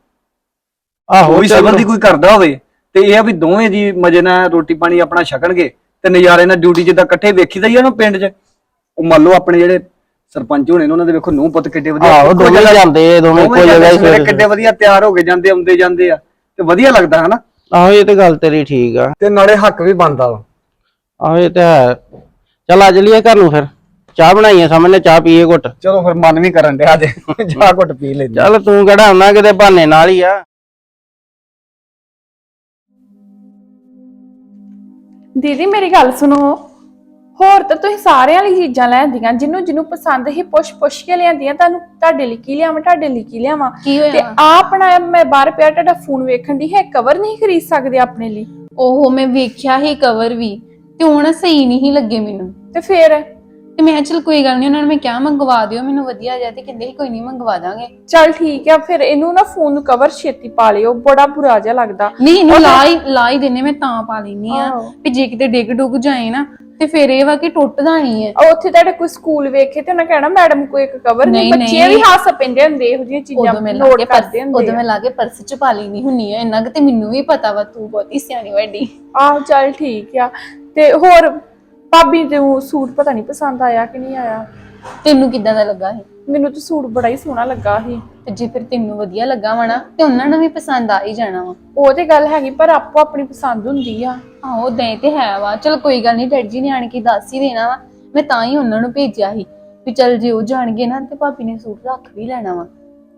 ਆਹੋ ਵੀ ਸਿਵਲ। ਦੀ ਕੋਈ ਕਰਦਾ ਹੋਵੇ ਤੇ ਇਹ ਆ ਵੀ ਦੋਵੇਂ ਜੀ ਮਜੇ ਨਾਲ ਰੋਟੀ ਪਾਣੀ ਆਪਣਾ ਛਕਣਗੇ ਤੇ ਨਜ਼ਾਰੇ ਨਾਲ ਡਿਊਟੀ ਜਿੱਦਾਂ ਇਕੱਠੇ ਵੇਖੀਦਾ ਹੀ ਆ ਨਾ ਪਿੰਡ 'ਚ। ਉਹ ਮੰਨ ਲਓ ਆਪਣੇ ਜਿਹੜੇ ਸਰਪੰਚ ਹੋਣੇ ਨੇ ਉਹਨਾਂ ਦੇ ਵੇਖੋ ਨੂੰਹ ਪੁੱਤ ਕਿੱਡੇ ਵਧੀਆ ਆਹੋ ਦੋਵੇਂ ਜਾਂਦੇ ਦੋਵੇਂ ਦੋਵੇਂ ਇੱਕੋ ਜਗ੍ਹਾ ਜਾਂਦੇ ਹੀ ਕਿੱਡੇ ਵਧੀਆ ਤਿਆਰ ਹੋ ਕੇ ਜਾਂਦੇ ਆਉਂਦੇ ਜਾਂਦੇ ਆ ਤੇ ਵਧੀਆ ਲੱਗਦਾ ਹਨਾ। ਆਹੋ ਇਹ ਤੇ ਗੱਲ ਤੇਰੀ ਠੀਕ ਆ। ਤੇ ਨਾਲੇ ਹੱਕ ਵੀ ਬਣਦਾ ਵਾ। ਆਹੋ ਇਹ ਤੇ ਹੈ। ਚੱਲ ਆ ਚਲੀਏ ਘਰ ਨੂੰ ਫਿਰ। ਚਾਹ ਬਣਾਈਏ ਸਾਹਮਣੇ ਚਾਹ ਪੀਏ ਘੁੱਟ। ਚਲੋ ਫਿਰ ਮਨ ਵੀ ਕਰਨ ਡਿਆ ਜੇ। ਜਾ ਘੁੱਟ ਪੀ ਲੈਂਦੇ ਚੱਲ ਤੂੰ ਕਿਹੜਾ ਆਉਣਾ ਕਿਤੇ ਬਹਾਨੇ ਨਾਲ ਹੀ ਆ। ਦੀਦੀ ਮੇਰੀ ਗੱਲ ਸੁਣੋ। ਹੋਰ ਤਾਂ ਤੁਸੀਂ ਸਾਰਿਆਂ ਲਈ ਚੀਜ਼ਾਂ ਲੈਂਦੀਆਂ ਜਿਹਨੂੰ ਜਿਹਨੂੰ ਪਸੰਦ ਹੀ ਪੁੱਛ ਪੁੱਛ ਕੇ ਲਿਆਂਦੀਆਂ। ਤੁਹਾਨੂੰ ਤੁਹਾਡੇ ਲਈ ਕੀ ਲਿਆਵਾਂ ਤੁਹਾਡੇ ਲਈ ਕੀ ਲਿਆਵਾਂ? ਕੀ ਤੇ ਹੋਇਆ ਆ ਆਪਣਾ ਮੈਂ ਬਾਹਰ ਪਿਆ ਤੁਹਾਡਾ ਫੋਨ ਵੇਖਣ ਦੀ ਹੈ ਕਵਰ ਨਹੀਂ ਖਰੀਦ ਸਕਦੇ ਆਪਣੇ ਲਈ? ਉਹ ਮੈਂ ਵੇਖਿਆ ਹੀ ਕਵਰ ਵੀ। ਤੇ ਹੁਣ ਸਹੀ ਨਹੀਂ ਲੱਗੇ ਮੈਨੂੰ। ਤੇ ਫਿਰ? ਤੇ ਮੈਂ ਕਿਹਾ ਚੱਲ ਕੋਈ ਗੱਲ ਨਹੀਂ ਉਹਨਾਂ ਨੂੰ ਮੈਂ ਕਿਹਾ ਮੰਗਵਾ ਦਿਓ ਮੈਨੂੰ ਵਧੀਆ ਜਿਹਾ ਤੇ ਕਹਿੰਦੇ ਸੀ ਕੋਈ ਨਹੀਂ ਮੰਗਵਾ ਦਾਂਗੇ। ਚੱਲ ਠੀਕ ਆ ਫਿਰ ਇਹਨੂੰ ਨਾ ਫੋਨ ਨੂੰ ਕਵਰ ਛੇਤੀ ਪਾ ਲਿਓ ਬੜਾ ਬੁਰਾ ਜਿਹਾ ਲੱਗਦਾ। ਨਹੀਂ ਇਹਨੂੰ ਲਾ ਹੀ ਲਾ ਹੀ ਦਿੰਨੇ ਮੈਂ ਤਾਂ ਪਾ ਲੈਣੀ ਆ। ਆਹੋ। ਵੀ ਜੇ ਕਿਤੇ ਡਿੱਗ ਡੁੱਗ ਜਾਏ ਨਾ ਤੇ ਫਿਰ ਇਹ ਵਾ ਕਿ ਟੁੱਟਦਾ ਨਹੀਂ ਹੈ। ਆ ਉੱਥੇ ਤੁਹਾਡੇ ਕੋਈ ਸਕੂਲ ਵੇਖੇ ਤੇ ਉਹਨਾਂ ਕਹਿਣਾ ਮੈਡਮ ਕੋਈ ਇੱਕ ਕਵਰ ਨਹੀਂ ਨਹੀਂ, ਬੱਚੇ ਵੀ। ਹੱਸ ਪੈਂਦੇ ਹੁੰਦੇ ਇਹੋ ਜਿਹੀਆਂ ਚੀਜ਼ਾਂ ਉਦੋਂ ਮੈਂ ਲਾ ਨੋਟ ਕੇ ਕਰਦੇ ਪਰਸ ਉਦੋਂ ਹੁੰਦੇ ਮੈਂ ਲਾ ਕੇ ਪਰਸ ਚ ਪਾ ਲੈਣੀ ਹੁੰਨੀ ਆ ਇੰਨਾ ਕਿ ਤੇ ਮੈਨੂੰ ਵੀ ਪਤਾ ਵਾ ਤੂੰ ਬਹੁਤੀ ਸਿਆਣੀ ਵੱਡੀ। ਆਹ ਚੱਲ ਠੀਕ ਆ। ਤੇ ਹੋਰ ਭਾਬੀ ਨੂੰ ਸੂਟ ਪਤਾ ਨਹੀਂ ਪਸੰਦ ਆਇਆ ਕਿ ਨਹੀਂ ਆਇਆ। ਤੈਨੂੰ ਕਿੱਦਾਂ ਦਾ ਲੱਗਾ ਇਹ? ਮੈਨੂੰ ਤਾਂ ਸੂਟ ਬੜਾ ਹੀ ਸੋਹਣਾ ਲੱਗਾ ਸੀ। ਤੇ ਜੇ ਫਿਰ ਤੈਨੂੰ ਵਧੀਆ ਲੱਗਾ ਵਾ ਨਾ ਤੇ ਉਹਨਾਂ ਨੂੰ ਵੀ ਪਸੰਦ ਆ ਹੀ ਜਾਣਾ ਵਾ। ਉਹ ਤੇ ਗੱਲ ਹੈਗੀ ਪਰ ਆਪੋ ਆਪਣੀ ਪਸੰਦ ਹੁੰਦੀ ਆ। ਆਹੋ ਦੇ ਤੇ ਹੈ ਵਾ। ਚਲ ਕੋਈ ਗੱਲ ਨਹੀਂ ਡੈਡੀ ਜੀ ਨੇ ਆਣ ਕੇ ਦੱਸ ਹੀ ਦੇਣਾ ਵਾ। ਮੈਂ ਤਾਂ ਹੀ ਉਹਨਾਂ ਨੂੰ ਭੇਜਿਆ ਸੀ ਵੀ ਚਲ ਜੇ ਉਹ ਜਾਣਗੇ ਨਾ ਤੇ ਭਾਬੀ ਨੇ ਸੂਟ ਰੱਖ ਵੀ ਲੈਣਾ ਵਾ।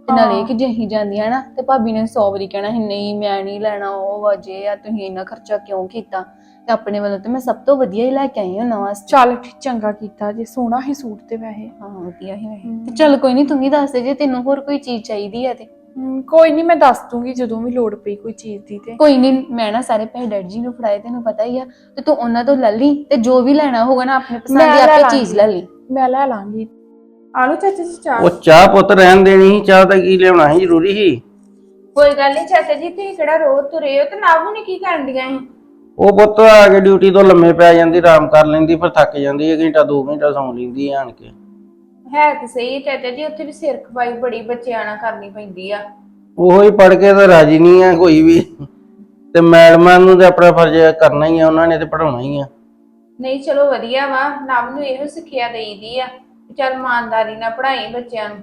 ਤੇ ਨਾਲੇ ਇਹ ਕਿ ਜੇ ਅਸੀਂ ਜਾਂਦੀਆਂ ਨਾ ਤੇ ਭਾਬੀ ਨੇ 100 ਵਾਰੀ ਕਹਿਣਾ ਸੀ ਨਹੀਂ ਮੈਂ ਨਹੀਂ ਲੈਣਾ ਉਹ ਵਜੇ ਆ ਤੁਸੀਂ ਇੰਨਾ ਖਰਚਾ ਕਿਉਂ ਕੀਤਾ? ਤੇ ਆਪਣੇ ਵੱਲੋਂ ਤੇ ਮੈਂ ਸਭ ਤੋਂ ਵਧੀਆ ਹੀ ਲੈ ਕੇ ਆਈ ਹਾਂ ਨਵਾਂ ਚੱਲ ਠੀਕ ਚੰਗਾ ਕੀਤਾ ਜੇ ਸੋਹਣਾ ਹੀ ਸੂਟ ਤੇ ਵੈਸੇ। ਹਾਂ ਵਧੀਆ ਹੀ ਵੈਸੇ। ਤੇ ਚਲ ਕੋਈ ਨਹੀਂ ਤੂੰ ਵੀ ਦੱਸ ਦੇ ਜੇ ਤੈਨੂੰ ਹੋਰ ਕੋਈ ਚੀਜ਼ ਚਾਹੀਦੀ ਹੈ ਤੇ। ਹਮ, ਕੋਈ ਨਹੀਂ ਮੈਂ ਦੱਸ ਦੂੰਗੀ ਜਦੋਂ ਵੀ ਲੋੜ ਪਈ ਕੋਈ ਚੀਜ਼ ਦੀ ਤੇ। ਕੋਈ ਨਹੀਂ ਮੈਂ ਨਾ ਸਾਰੇ ਪੈਸੇ ਡੈਡੀ ਜੀ ਨੂੰ ਫੜਾਏ ਤੈਨੂੰ ਪਤਾ ਹੀ ਆ। ਤੇ ਤੂੰ ਉਹਨਾਂ ਤੋਂ ਲੈ ਲਈ ਤੇ ਜੋ ਵੀ ਲੈਣਾ ਹੋਗਾ ਨਾ ਆਪਣੇ ਪਸੰਦ ਮੈਂ ਦੀ ਲੈ ਆਪੇ ਲਾਂਗੀ। ਚੀਜ਼ ਲੈ ਲਈ। ਮੈਂ ਲੈ ਲਾਂਗੀ। ਆਲੋ ਚਾਚਾ ਜੀ ਚਾਹ। ਉਹ ਚਾਹ ਪੁੱਤ ਰਹਿਣ ਦੇਣੀ ਸੀ ਚਾਹ ਤਾਂ ਕੀ ਲਿਆਉਣਾ ਸੀ ਜ਼ਰੂਰੀ ਸੀ। ਕੋਈ ਗੱਲ ਨਹੀਂ ਚਾਚਾ ਜੀ ਤੁਸੀਂ ਕਿਹੜਾ ਰੋਜ਼ ਤੁਰੇ ਹੋ ਤੇ ਨਾਬੂ ਨੇ ਕੀ ਕਰਨ ਦੀਆਂ ਸੀ? ਉਹ ਪੁੱਤ ਆ ਕੇ ਡਿਊਟੀ ਤੋਂ ਲੰਮੇ ਪੈ ਜਾਂਦੀ ਆਰਾਮ ਕਰ ਲੈਂਦੀ ਫਿਰ ਥੱਕ ਜਾਂਦੀ ਹੈ ਘੰਟਾ ਦੋ ਘੰਟਾ ਸੌਂ ਲੈਂਦੀ ਹੈ ਆਣ ਕੇ। ਹੈ ਤੇ ਸਹੀ ਚਾਚਾ ਜੀ ਉੱਥੇ ਵੀ ਸਿਰ ਖਪਾਈ ਬੜੀ ਬੱਚਿਆਂ ਨਾਲ ਕਰਨੀ ਪੈਂਦੀ ਆ। ਉਹੋ ਹੀ ਪੜ ਕੇ ਤਾਂ ਰਾਜੀ ਨਹੀਂ ਆ ਕੋਈ ਵੀ। ਤੇ ਮੈਡਮਾਂ ਨੂੰ ਤੇ ਆਪਣਾ ਫਰਜ਼ ਕਰਨਾ ਹੀ ਆ ਉਹਨਾਂ ਨੇ ਤੇ ਪੜਾਉਣਾ ਹੀ ਆ। ਨਹੀਂ ਚਲੋ ਵਧੀਆ ਵਾ ਨਵ ਨੂੰ ਇਹੋ ਸਿੱਖਿਆ ਦੇਈਦੀ ਆ ਵੀ ਚੱਲ ਇਮਾਨਦਾਰੀ ਨਾਲ ਪੜ੍ਹਾਈ ਬੱਚਿਆਂ ਨੂੰ।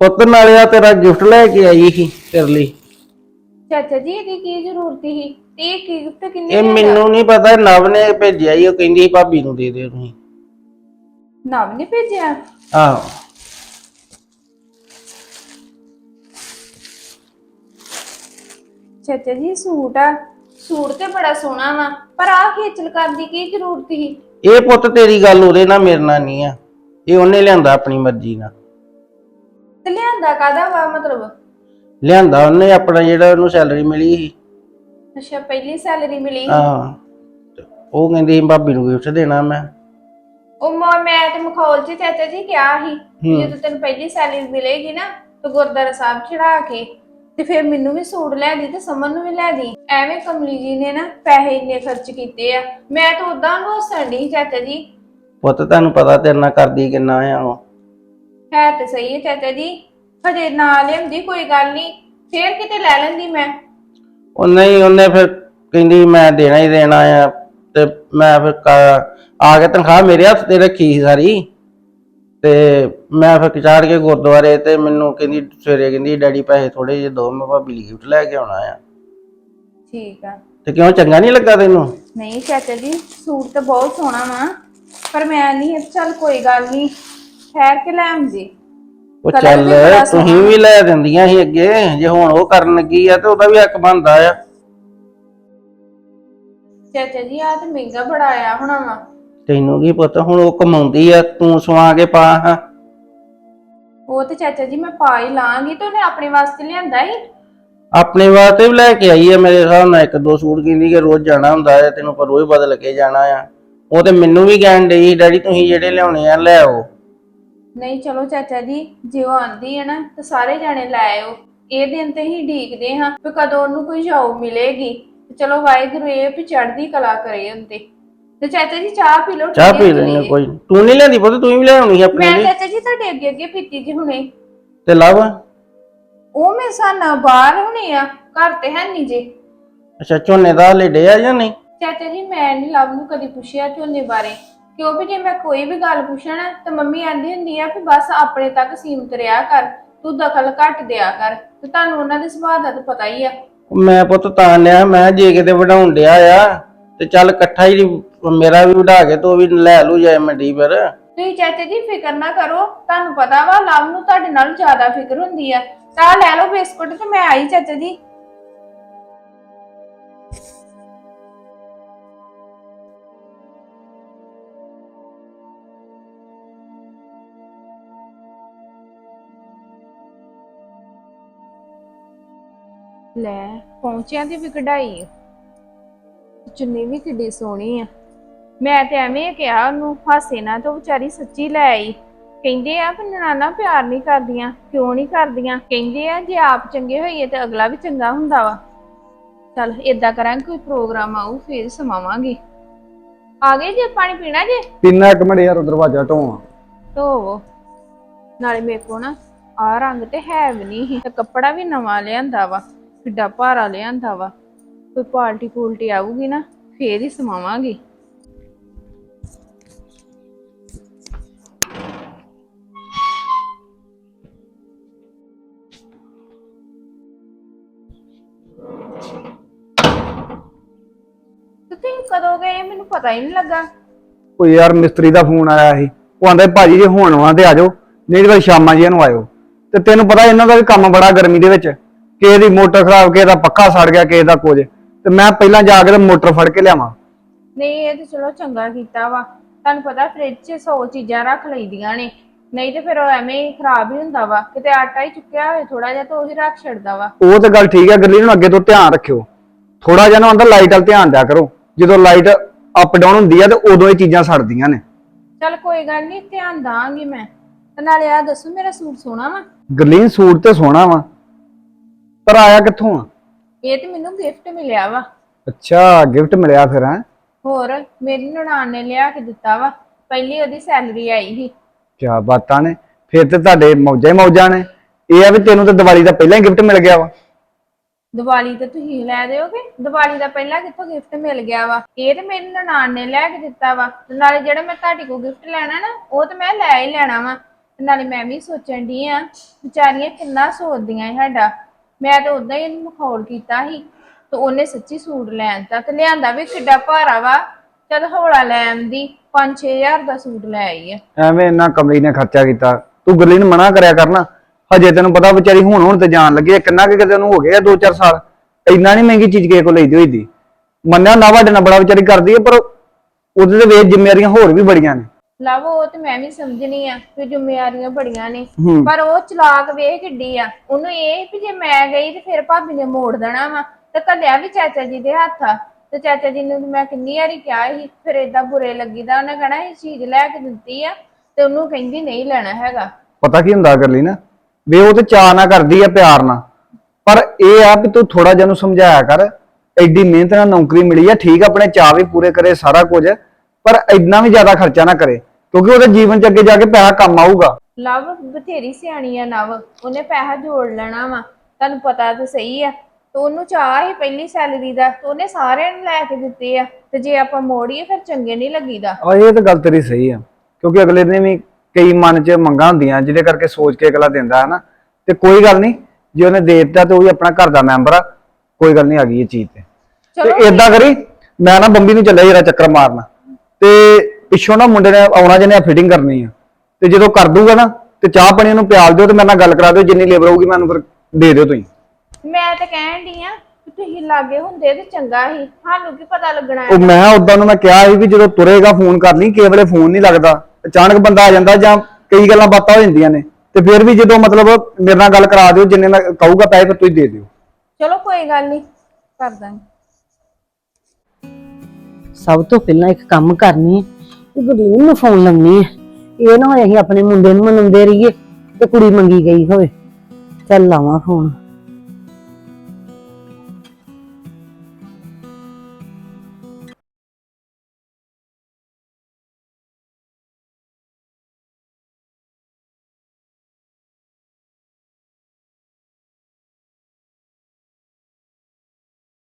ਪੁੱਤ ਨਾਲੇ ਆ ਤੇਰਾ ਗਿਫਟ ਲੈ ਕੇ ਆਈ ਸੀ ਤੇਰੇ ਲਈ। ਚਾਚਾ ਜੀ ਇਹਦੀ ਕੀ ਜ਼ਰੂਰਤ ਸੀ? ਤੇ ਇਹ ਗਿਫਟ ਕਿੰਨੇ ਇਹ? ਮੈਨੂੰ ਨਹੀਂ ਪਤਾ ਨਵ ਨੇ ਭੇਜਿਆ ਹੀ ਉਹ ਕਹਿੰਦੀ ਸੀ ਭਾਬੀ ਨੂੰ ਦੇ ਦਿਓ ਤੁਸੀਂ। ਨਵ ਨੇ ਭੇਜਿਆ? ਆਹੋ। ਚਾਚਾ ਜੀ ਸੂਟ ਆ। ਸੂਟ ਤੇ ਬੜਾ ਸੋਹਣਾ ਵਾ ਪਰ ਆ ਖੇਚਲ ਕਰਨ ਦੀ ਕੀ ਜ਼ਰੂਰਤ ਸੀ? ਇਹ ਪੁੱਤ ਤੇਰੀ ਗੱਲ ਉਹਦੇ ਨਾਲ ਮੇਰੇ ਨਾਲ ਨਹੀਂ ਆ। ਇਹ ਉਹਨੇ ਲਿਆਂਦਾ ਆਪਣੀ ਮਰਜ਼ੀ ਨਾਲ। ਤੇ ਲਿਆਂਦਾ ਕਾਦਾ ਵਾ ਮਤਲਬ? ਲਿਆਂਦਾ ਉਹਨੇ ਆਪਣਾ ਜਿਹੜਾ ਉਹਨੂੰ ਸੈਲਰੀ ਮਿਲੀ ਸੀ। ਅੱਛਾ ਪਹਿਲੀ ਸੈਲਰੀ ਮਿਲੀ? ਤੇ ਉਹ ਕਹਿੰਦੀ ਸੀ ਭਾਬੀ ਨੂੰ ਗਿਫਟ ਦੇਣਾ ਮੈਂ। ਉਹ ਮ- ਮੈਂ ਤੇ ਮਖੌਲ ਚ ਚਾਚਾ ਜੀ ਕਿਹਾ ਸੀ ਕਿ ਜਦੋਂ ਤੈਨੂੰ ਪਹਿਲੀ ਸੈਲਰੀ ਮਿਲੇਗੀ ਨਾ ਤੇ ਗੁਰਦੁਆਰਾ ਸਾਹਿਬ ਚੜਾ ਕੇ ਤੇ ਫਿਰ ਮੈਨੂੰ ਵੀ ਸੂਟ ਲੈ ਦੀ ਤੇ ਸਮਨ ਨੂੰ ਵੀ ਲੈ ਦੀ। ਐਵੇਂ ਕਮਲੀ ਜੀ ਨੇ ਨਾ ਪੈਸੇ ਇੰਨੇ ਖਰਚ ਕੀਤੇ ਆ। ਮੈਂ ਤਾਂ ਉਦਾਂ ਨੂੰ ਹੱਸਣ ਡਈ ਚਾਚਾ ਜੀ। ਪੁੱਤ ਤੁਹਾਨੂੰ ਪਤਾ ਤੇਰੇ ਨਾਲ ਕਰਦੀ ਕਿੰਨਾ ਆ ਉਹ। ਹੈ ਤੇ ਸਹੀ ਹੈ ਚਾਚਾ ਜੀ। ਹਜੇ ਨਾ ਲਿਆਂਦੀ ਕੋਈ ਗੱਲ ਨਹੀਂ ਫੇਰ ਕਿਤੇ ਲੈ ਲੈਂਦੀ ਮੈਂ? ਉਹ ਨਹੀਂ ਉਹਨੇ ਫਿਰ ਕਹਿੰਦੀ ਮੈਂ ਦੇਣਾ ਹੀ ਦੇਣਾ ਆ ਤੇ ਮੈਂ ਫਿਰ ਕ- ਆ ਕੇ ਤਨਖਾਹ ਮੇਰੇ ਹੱਥ ਤੇ ਰੱਖੀ ਸੀ ਸਾਰੀ। ਤੇ ਮੈਂ ਫਿਰ ਚਾੜ ਕੇ ਗੁਰਦੁਆਰੇ ਤੇ ਮੈਨੂੰ ਕਹਿੰਦੀ ਸਵੇਰੇ ਕਹਿੰਦੀ ਡੈਡੀ ਪੈਸੇ ਥੋੜੇ ਜਿਹੇ ਦੋ ਮੈਂ ਭਾਬੀ ਲਈ ਗਿਫਟ ਲੈ ਕੇ ਆਉਣਾ ਆ। ਠੀਕ ਆ। ਤੇ ਕਿਉਂ ਚੰਗਾ ਨਹੀਂ ਲੱਗਾ ਤੈਨੂੰ? ਨਹੀਂ ਚਾਚਾ ਜੀ ਸੂਟ ਤਾਂ ਬਹੁਤ ਸੋਹਣਾ ਵਾ ਪਰ ਮੈਂ ਨਹੀਂ ਚੱਲ ਕੋਈ ਗੱਲ ਨਹੀਂ ਠਹਿਰ ਕੇ ਲੈ ਆਉਂਦੀ। ਉਹ ਕਲਰ ਚੱਲ ਵੀ ਬੜਾ ਤੁਸੀਂ ਸੋਹਣਾ। ਵੀ ਲੈ ਦਿੰਦੀਆਂ ਸੀ ਅੱਗੇ ਜੇ ਹੁਣ ਉਹ ਕਰਨ ਲੱਗੀ ਆ ਤੇ ਉਹਦਾ ਵੀ ਹੱਕ ਬਣਦਾ ਆ। ਚਾਚਾ ਜੀ ਆ ਤੇ ਮਹਿੰਗਾ ਬੜਾ ਆਇਆ ਹੋਣਾ ਵਾ। ਤੈਨੂੰ ਕੀ ਪਤਾ ਹੁਣ ਉਹ ਕਮਾਉਂਦੀ ਆ ਤੂੰ ਸਵਾ ਕੇ ਪਾ ਹਾਂ। ਉਹ ਤੇ ਚਾਚਾ ਜੀ ਮੈਂ ਪਾ ਹੀ ਲਾਂਗੀ ਤੇ ਉਹਨੇ ਆਪਣੇ ਵਾਸਤੇ ਲਿਆਂਦਾ ਹੀ ਆਪਣੇ ਵਾਸਤੇ ਵੀ ਲੈ ਕੇ ਆਈ ਆ ਮੇਰੇ ਹਿਸਾਬ ਨਾਲ ਇੱਕ ਦੋ ਸੂਟ ਕਹਿੰਦੀ ਕਿ ਰੋਜ਼ ਜਾਣਾ ਹੁੰਦਾ ਹੈ ਤੈਨੂੰ ਪਰ ਰੋਜ਼ ਬਦਲ ਕੇ ਜਾਣਾ ਆ। ਉਹ ਤੇ ਮੈਨੂੰ ਵੀ ਕਹਿਣ ਡਈ ਡੈਡੀ ਤੁਸੀਂ ਜਿਹੜੇ ਲਿਆਉਣੇ ਆ ਲੈ ਆਓ। ਨਹੀਂ ਚਲੋ ਚਾਚਾ ਜੀ ਜੇ ਉਹ ਆਂਦੀ ਹੈ ਨਾ ਤੇ ਸਾਰੇ ਜਾਣੇ ਲੈ ਆਇਓ। ਇਹ ਦਿਨ ਤੇ ਹੀ ਢੀਕਦੇ ਹਾਂ ਵੀ ਕਦੋਂ ਉਹਨੂੰ ਕੋਈ ਜੌਬ ਮਿਲੇਗੀ। ਤੇ ਚਲੋ ਵਾਹਿਗੁਰੂ ਇਹ ਵੀ ਚੜ੍ਹਦੀ ਕਲਾ ਕਰੇ ਹੁੰਦੇ ਤੇ ਚਾਚਾ ਜੀ ਚਾਹ ਪੀ ਲਓ ਚਾਹ ਪੀ ਹੋ ਲੈਣੀ ਜਾਣੀ ਕੋਈ ਨੀ। ਤੂੰ ਨਹੀਂ ਲੈਂਦੀ ਪੁੱਤ ਤੂੰ ਵੀ ਲਿਆਉਣੀ ਸੀ ਆਪਣੇ ਮੈਂ ਲਈ। ਚਾਚਾ ਜੀ ਤੁਹਾਡੇ ਅੱਗੇ ਅੱਗੇ ਪੀਤੀ ਜੀ ਹੁਣੇ। ਤੇ ਲਵ। ਉਹ ਮੇਰੇ ਸਾਨਾ ਬਾਹਰ ਹੋਣੇ ਆ ਘਰ ਤੇ ਹੈ ਨਹੀਂ ਜੇ। ਅੱਛਾ ਝੋਨੇ ਦਾ ਹਲੇ ਡਿਆ ਜਾਂ ਨਹੀਂ? ਚਾਚਾ ਜੀ ਮੈਂ ਨਹੀਂ ਲਵ ਨੂੰ ਕਦੀ ਪੁੱਛਿਆ ਝੋਨੇ ਬਾਰੇ। ਕਿਉਂ ਵੀ ਜੇ ਮੈਂ ਕੋਈ ਵੀ ਗੱਲ ਪੁੱਛਾਂ ਨਾ ਤਾਂ ਮੰਮੀ ਆਂਦੀ ਹੁੰਦੀ ਆ ਕਿ ਬਸ ਆਪਣੇ ਤੱਕ ਸੀਮਤ ਰਿਹਾ ਕਰ ਤੂੰ ਦਖਲ ਘੱਟ ਦਿਆ ਕਰ ਤੇ ਤੁਹਾਨੂੰ ਉਹਨਾਂ ਦੇ ਸੁਭਾਅ ਦਾ ਤਾਂ ਪਤਾ ਹੀ ਆ। ਮੈਂ ਪੁੱਤ ਤਾਂ ਲਿਆ ਮੈਂ ਜੇ ਕਿਤੇ ਵਢਾਉਣ ਡਿਆ ਆ ਤੇ ਚੱਲ ਇਕੱਠਾ ਹੀ ਮੇਰਾ ਵੀ ਵਢਾ ਕੇ ਤੂੰ ਵੀ ਲੈ ਲੂ ਜਾਏ ਮੰਡੀ ਪਰ ਤੁਸੀਂ ਚਾਚਾ ਜੀ ਫਿਕਰ ਨਾ ਕਰੋ ਤੁਹਾਨੂੰ ਪਤਾ ਵਾ ਲਵ ਨੂੰ ਤੁਹਾਡੇ ਨਾਲ ਜ਼ਿਆਦਾ ਫਿਕਰ ਹੁੰਦੀ ਆ। ਤਾਂ ਲੈ ਲਓ ਬਿਸਕੁਟ ਤੇ ਮੈਂ ਆਈ ਚਾਚਾ ਜੀ ਲੈ ਪਹੁੰਚਿਆਂ ਦੀ ਵੀ ਕਢਾਈ ਚੁੰਨੀ ਵੀ ਕਿੱਡੀ ਸੋਹਣੀ ਆ। ਮੈਂ ਤੇ ਐਵੇਂ ਕਿਹਾ ਉਹਨੂੰ ਹਾਸੇ ਨਾਲ ਤੇ ਵਿਚਾਰੀ ਸੱਚੀ ਲੈ ਆਈ। ਕਹਿੰਦੇ ਆ ਕਿ ਨਨਾਣਾ ਪਿਆਰ ਨਹੀਂ ਕਰਦੀਆਂ ਕਿਉਂ ਨਹੀਂ ਕਰਦੀਆਂ? ਕਹਿੰਦੇ ਆ ਜੇ ਆਪ ਚੰਗੇ ਹੋਈਏ ਤੇ ਅਗਲਾ ਵੀ ਚੰਗਾ ਹੁੰਦਾ ਵਾ। ਚੱਲ ਏਦਾਂ ਕਰਾਂਗੇ ਕੋਈ ਪ੍ਰੋਗਰਾਮ ਆਊ ਫੇਰ ਸਮਾਵਾਂਗੇ। ਆ ਗਏ ਜੇ ਪਾਣੀ ਪੀਣਾ ਜੇ? ਪਿੰਨਾ ਇੱਕ ਮਿੰਟ ਯਾਰ ਦਰਵਾਜ਼ਾ ਢੋਵਾਂ ਧੋਵੋ। ਨਾਲੇ ਮੇਰੇ ਕੋ ਨਾ ਆ ਰੰਗ ਤੇ ਹੈ ਵੀ ਨਹੀਂ ਸੀ ਤੇ ਕੱਪੜਾ ਵੀ ਨਵਾਂ ਲਿਆਂਦਾ ਵਾ। ਕਿੱਡਾ ਭਾਰਾ ਲਿਆਂਦਾ ਵਾ। ਕੋਈ ਪਾਰਟੀ ਪੂਲਟੀ ਆਊਗੀ ਨਾ, ਫੇਰ ਹੀ ਸਮਾਵਾਂਗੇ। ਤੁਸੀਂ ਕਦੋਂ ਗਏ? ਮੈਨੂੰ ਪਤਾ ਹੀ ਨਹੀਂ ਲੱਗਾ। ਉਹ ਯਾਰ, ਮਿਸਤਰੀ ਦਾ ਫੋਨ ਆਇਆ ਸੀ। ਉਹ ਆਂਦਾ ਭਾਜੀ ਜੇ ਹੁਣ ਵਾ ਤੇ ਆ ਜਾਓ, ਨਹੀਂ ਤੇ ਸ਼ਾਮਾਂ ਜੀ ਨੂੰ ਆਇਓ। ਤੇ ਤੈਨੂੰ ਪਤਾ ਇਹਨਾਂ ਦਾ ਵੀ ਕੰਮ ਬੜਾ ਗਰਮੀ ਦੇ ਵਿੱਚ। ਕਿਸੇ ਦੀ ਮੋਟਰ ਖਰਾਬ ਕਿਸੇ ਦਾ ਪੱਖਾ ਸੜ ਗਿਆ ਕਿਸੇ ਦਾ ਕੁਝ। ਤੇ ਮੈਂ ਪਹਿਲਾਂ ਜਾ ਕੇ ਤੇ ਮੋਟਰ ਫੜ ਕੇ ਲਿਆਵਾਂ। ਨਹੀਂ ਇਹ ਤੇ ਚਲੋ ਚੰਗਾ ਕੀਤਾ ਵਾ। ਤੁਹਾਨੂੰ ਪਤਾ ਫ੍ਰਿਜ 'ਚ 100 ਚੀਜ਼ਾਂ ਰੱਖ ਲਈਦੀਆਂ ਨੇ। ਨਹੀਂ ਤੇ ਫਿਰ ਉਹ ਐਵੇਂ ਹੀ ਖਰਾਬ ਹੀ ਹੁੰਦਾ ਵਾ। ਕਿਤੇ ਆਟਾ ਹੀ ਚੁੱਕਿਆ ਹੋਵੇ ਥੋੜਾ ਜਿਹਾ ਤਾਂ ਉਹੀ ਰੱਖ ਛੱਡਦਾ ਵਾ। ਉਹ ਤੇ ਗੱਲ ਠੀਕ ਹੈ ਗੱਲੀ ਨੂੰ ਅੱਗੇ ਤੋਂ ਧਿਆਨ ਰੱਖਿਓ। ਥੋੜਾ ਜਿਹਾ ਨਾ ਅੰਦਰ ਲਾਈਟ ਵੱਲ ਧਿਆਨ ਦਿਆ ਕਰੋ। ਜਦੋਂ ਲਾਈਟ ਅਪ ਡਾਊਨ ਹੁੰਦੀ ਆ ਤੇ ਉਦੋਂ ਇਹ ਚੀਜ਼ਾਂ ਸੜਦੀਆਂ ਨੇ। ਚਲ ਕੋਈ ਗੱਲ ਨਹੀਂ ਧਿਆਨ ਦਾਂਗੀ ਮੈਂ। ਤੇ ਨਾਲੇ ਆ ਦੱਸੋ ਮੇਰਾ ਸੂਟ ਸੋਹਣਾ ਵਾ? ਗਰਲੀਨ ਸੂਟ ਤੇ ਸੋਹਣਾ ਵਾ। ਪਰ ਆਇਆ ਕਿੱਥੋਂ ਆ? ਇਹ ਤੇ ਮੈਨੂੰ ਗਿਫਟ ਮਿਲਿਆ ਵਾ। ਅੱਛਾ ਗਿਫਟ ਮਿਲਿਆ ਫਿਰ ਹੈ? ਹੋਰ ਮੇਰੀ ਨਨਾਣ ਨੇ ਲਿਆ ਕੇ ਦਿੱਤਾ ਵਾ। ਪਹਿਲੀ ਉਹਦੀ ਸੈਲਰੀ ਆਈ ਸੀ। ਕਿਆ ਬਾਤਾਂ ਨੇ। ਫਿਰ ਤੇ ਤੁਹਾਡੇ ਮੌਜਾਂ ਮੌਜਾਂ ਨੇ। ਇਹ ਆ ਵੀ ਤੈਨੂੰ ਤੇ ਦੀਵਾਲੀ ਦਾ ਪਹਿਲਾਂ ਹੀ ਗਿਫਟ ਮਿਲ ਗਿਆ ਵਾ। ਦੀਵਾਲੀ ਤੇ ਤੁਸੀਂ ਲੈ ਦਿਓਗੇ? ਦੀਵਾਲੀ ਦਾ ਪਹਿਲਾਂ ਕਿੱਥੋਂ ਗਿਫਟ ਮਿਲ ਗਿਆ ਵਾ? ਇਹ ਤੇ ਮੇਰੀ ਨਨਾਣ ਨੇ ਲੈ ਕੇ ਦਿੱਤਾ ਵਾ। ਤੇ ਨਾਲੇ ਜਿਹੜਾ ਮੈਂ ਤੁਹਾਡੇ ਕੋਲ ਗਿਫਟ ਲੈਣਾ ਨਾ ਉਹ ਤੇ ਮੈਂ ਲੈ ਹੀ ਲੈਣਾ ਵਾ। ਤੇ ਨਾਲੇ ਮੈਂ ਵੀ ਸੋਚਣ ਦੀ ਆ ਵਿਚਾਰੀਆਂ ਕਿੰਨਾ ਸੋਚਦੀਆਂ ਏ ਸਾਡਾ। ਮੈਂ ਤੇ ਉਦਾਂ ਹੀ ਇਹਨੂੰ ਮਖੌਲ ਕੀਤਾ ਸੀ ਤੇ ਉਹਨੇ ਸੱਚੀ ਸੂਟ ਲੈਣ ਤਾ ਲਿਆਂਦਾ ਵੀ ਕਿੱਡਾ ਭਾਰਾ ਵਾ। ਜਦ ਹੌਲਾ ਲੈ ਆਂਦੀ 5-6000 ਦਾ ਸੂਟ ਲੈ ਆਈ ਆ। ਐਵੇਂ ਇੰਨਾ ਕਮਲੀ ਨੇ ਖਰਚਾ ਕੀਤਾ। ਤੂੰ ਗਰਲੀਨ ਮਨਾ ਕਰਿਆ ਕਰਨਾ ਹਜੇ ਤੈਨੂੰ ਪਤਾ ਵਿਚਾਰੀ ਹੁਣ ਹੁਣ ਤੇ ਜਾਣ ਲੱਗੀ ਆ, ਕਿੰਨਾ ਕਿ ਕਿਤੇ ਉਹਨੂੰ ਹੋ ਗਿਆ 2-4 ਸਾਲ। ਇੰਨਾ ਨਹੀਂ ਮਹਿੰਗੀ ਚੀਜ਼ ਕਿਸੇ ਕੋਲ ਲਈਦੀ ਹੋਈ ਦੀ। ਮੰਨਿਆ ਨਾ ਵੱਡੇ ਨਾਲ ਬੜਾ ਵਿਚਾਰੀ ਕਰਦੀ ਹੈ ਪਰ ਉਹਦੇ ਤੇ ਵੇਚ ਜ਼ਿੰਮੇਵਾਰੀਆਂ ਹੋਰ ਵੀ ਬੜੀਆਂ ਨੇ। ਲਵ ਉਹ ਤੇ ਮੈਂ ਵੀ ਸਮਝਣੀ ਆ ਕਿ ਜ਼ਿੰਮੇਵਾਰੀਆਂ ਬੜੀਆਂ ਨੇ। ਹੂੰ। ਪਰ ਉਹ ਚਲਾਕ ਵੇਖ ਕਿੱਡੀ ਆ। ਉਹਨੂੰ ਇਹ ਵੀ ਜੇ ਮੈਂ ਗਈ ਤੇ ਫਿਰ ਭਾਬੀ ਨੇ ਮੋੜ ਦੇਣਾ ਵਾ। ਤੇ ਕੱਲਿਆ ਵੀ ਚਾਚਾ ਜੀ ਦੇ ਹੱਥ ਆ। ਤੇ ਚਾਚਾ ਜੀ ਨੂੰ ਮੈਂ ਕਿੰਨੀ ਵਾਰੀ ਕਿਹਾ ਸੀ ਫਿਰ ਏਦਾਂ ਬੁਰੇ ਲੱਗੀਦਾ। ਉਹਨੇ ਕਹਣਾ ਇਹ ਚੀਜ਼ ਲੈ ਕੇ ਦਿੱਤੀ ਆ ਤੇ ਉਹਨੂੰ ਕਹਿੰਦੀ ਨਹੀਂ ਲੈਣਾ ਹੈਗਾ। ਪਤਾ ਕੀ ਹੁੰਦਾ ਗਰਲੀਨ ਵੀ ਉਹ ਤੇ ਚਾਅ ਨਾ ਕਰਦੀ ਆ ਪਿਆਰ ਨਾਲ। ਪਰ ਇਹ ਆ ਵੀ ਤੂੰ ਥੋੜਾ ਜਿਹਾ ਨੂੰ ਸਮਝਾਇਆ ਕਰ। ਐਡੀ ਮਿਹਨਤ ਨਾਲ ਨੌਕਰੀ ਮਿਲੀ ਆ ਠੀਕ ਆ, ਆਪਣੇ ਚਾਅ ਵੀ ਪੂਰੇ ਕਰੇ ਸਾਰਾ ਕੁਝ। ਪਰ ਇੰਨਾ ਵੀ ਜ਼ਿਆਦਾ ਖਰਚਾ ਨਾ ਕਰੇ। ਕਿਉਂਕਿ ਉਹਦੇ ਜੀਵਨ ਚ ਅੱਗੇ ਜਾ ਕੇ ਪੈਸਾ ਕੰਮ ਆਊਗਾ। ਲਵ ਬਥੇਰੀ ਸਿਆਣੀ ਆ ਨਵ। ਉਹਨੇ ਪੈਸਾ ਜੋੜ ਲੈਣਾ ਵਾ। ਤੁਹਾਨੂੰ ਪਤਾ ਤਾਂ ਸਹੀ ਆ। ਤੇ ਉਹਨੂੰ ਚਾਹ ਹੀ ਪਹਿਲੀ ਸੈਲਰੀ ਦਾ। ਤੇ ਉਹਨੇ ਸਾਰਿਆਂ ਨੂੰ ਲੈ ਕੇ ਦਿੱਤੇ ਆ। ਤੇ ਜੇ ਆਪਾਂ ਮੋੜੀਏ ਫਿਰ ਚੰਗੇ ਨਹੀਂ ਲੱਗੀਦਾ। ਆ ਇਹ ਤਾਂ ਗੱਲ ਤੇਰੀ ਸਹੀ ਆ। ਕਿਉਂਕਿ ਅਗਲੇ ਨੇ ਵੀ ਕਈ ਮਨ 'ਚ ਮੰਗਾਂ ਹੁੰਦੀਆਂ ਜਿਹਦੇ ਕਰਕੇ ਸੋਚ ਕੇ ਅਗਲਾ ਦਿੰਦਾ ਹੈ ਨਾ ਤੇ ਕੋਈ ਗੱਲ ਨਹੀਂ। ਜੇ ਉਹਨੇ ਦੇ ਦਿੱਤਾ ਤੇ ਉਹ ਵੀ ਆਪਣਾ ਘਰ ਦਾ ਮੈਂਬਰ ਆ। ਕੋਈ ਗੱਲ ਨਹੀਂ ਆ ਗਈ ਇਹ ਚੀਜ਼ ਤੇ। ਚਲੋ ਤੇ ਏਦਾਂ ਕਰੀ ਮੈਂ ਨਾ ਬੰਬੀ ਨੂੰ ਚੱਲਿਆ ਜਰਾ ਚੱਕਰ ਮਾਰਨਾ। ਤੇ ਪਿੱਛੋਂ ਨਾ ਮੁੰਡੇ ਨੇ ਆਉਣਾ ਜਿਹਨੇ ਫਿਟਿੰਗ ਕਰਨੀ ਆ। ਤੇ ਜਦੋਂ ਕਰ ਦੂਗਾ ਨਾ ਤੇ ਚਾਹ ਪਾਣੀ ਉਹਨੂੰ ਪਿਆਲ ਦਿਓ ਤੇ ਮੇਰੇ ਨਾਲ ਗੱਲ ਕਰਾ ਦਿਓ ਜਿੰਨੀ ਲੇਬਰ ਹੋਊਗੀ ਮੈਨੂੰ ਫਿਰ ਦੇ ਦਿਓ ਤੁਸੀਂ। ਮੈਂ ਤਾਂ ਕਹਿਣ ਡਈ ਆ ਕਿ ਤੁਸੀਂ ਲਾਗੇ ਹੁੰਦੇ ਤੇ ਚੰਗਾ ਸੀ ਸਾਨੂੰ ਕੀ ਪਤਾ ਲੱਗਣਾ ਉਹ ਮੈਂ ਉਦਾਂ ਨੂੰ ਮੈਂ ਕਿਹਾ ਸੀ ਵੀ ਜਦੋਂ ਤੁਰੇਗਾ ਫੋਨ ਕਰ ਲਈ ਵੇਲੇ ਫੋਨ ਨਹੀਂ ਲੱਗਦਾ। ਅਚਾਨਕ ਬੰਦਾ ਆ ਜਾਂਦਾ ਜਾਂ ਕਈ ਗੱਲਾਂ ਬਾਤਾਂ ਹੋ ਜਾਂਦੀਆਂ ਨੇ। ਤੇ ਫਿਰ ਵੀ ਜਦੋਂ ਮਤਲਬ ਮੇਰੇ ਨਾਲ ਗੱਲ ਕਰਾ ਦਿਓ ਜਿੰਨੇ ਮੈਂ ਕਹੂਗਾ ਪੈਸੇ ਫਿਰ ਤੁਸੀਂ ਦੇ ਦਿਓ। ਚਲੋ ਕੋਈ ਗੱਲ ਨਹੀਂ ਕਰ ਦਾਂਗੇ। ਸਭ ਤੋਂ ਪਹਿਲਾਂ ਇੱਕ ਕੰਮ ਕਰਨੀ ਹੈ ਗੁਰਲੀਨ ਨੂੰ ਫੋਨ ਲਾਉਣੀ ਹੈ। ਇਹ ਨਾ ਹੋਏ ਅਸੀਂ ਆਪਣੇ ਮੁੰਡੇ ਨੂੰ ਮਨਾਉਂਦੇ ਰਹੀਏ ਤੇ ਕੁੜੀ ਮੰਗੀ ਗਈ ਹੋਵੇ। ਚੱਲ ਲਾਵਾਂ ਫੋਨ